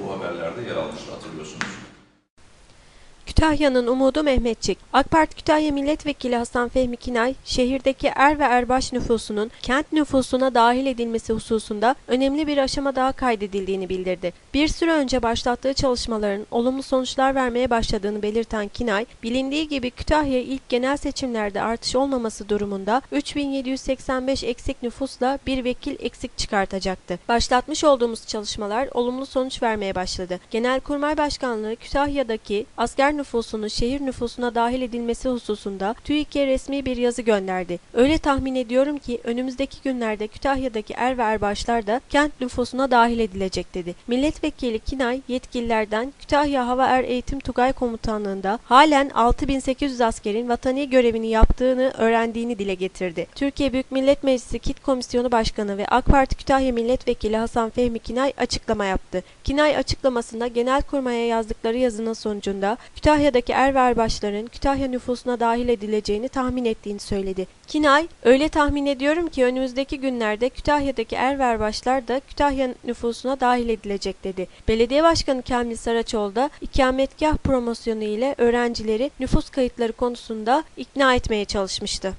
bu haberlerde yer almıştı hatırlıyorsunuz. Kütahya'nın umudu Mehmetçik. AK Parti Kütahya Milletvekili Hasan Fehmi Kinay, şehirdeki er ve erbaş nüfusunun kent nüfusuna dahil edilmesi hususunda önemli bir aşama daha kaydedildiğini bildirdi. Bir süre önce başlattığı çalışmaların olumlu sonuçlar vermeye başladığını belirten Kinay, bilindiği gibi Kütahya ilk genel seçimlerde artış olmaması durumunda 3785 eksik nüfusla bir vekil eksik çıkartacaktı. Başlatmış olduğumuz çalışmalar olumlu sonuç vermeye başladı. Genelkurmay Başkanlığı Kütahya'daki asker nüfusunun şehir nüfusuna dahil edilmesi hususunda TÜİK'e resmi bir yazı gönderdi. Öyle tahmin ediyorum ki önümüzdeki günlerde Kütahya'daki er ve erbaşlar da kent nüfusuna dahil edilecek dedi. Milletvekili Kinay yetkililerden Kütahya Hava Er Eğitim Tugay Komutanlığı'nda halen 6800 askerin vatani görevini yaptığını öğrendiğini dile getirdi. Türkiye Büyük Millet Meclisi Kit Komisyonu Başkanı ve AK Parti Kütahya Milletvekili Hasan Fehmi Kinay açıklama yaptı. Kinay açıklamasında Genelkurmay'a yazdıkları yazının sonucunda Kütahya'daki er ve Kütahya nüfusuna dahil edileceğini tahmin ettiğini söyledi. Kinay, öyle tahmin ediyorum ki önümüzdeki günlerde Kütahya'daki er ve da Kütahya nüfusuna dahil edilecek dedi. Belediye Başkanı Kamil Saraçoğlu da ikametgah promosyonu ile öğrencileri nüfus kayıtları konusunda ikna etmeye çalışmıştı.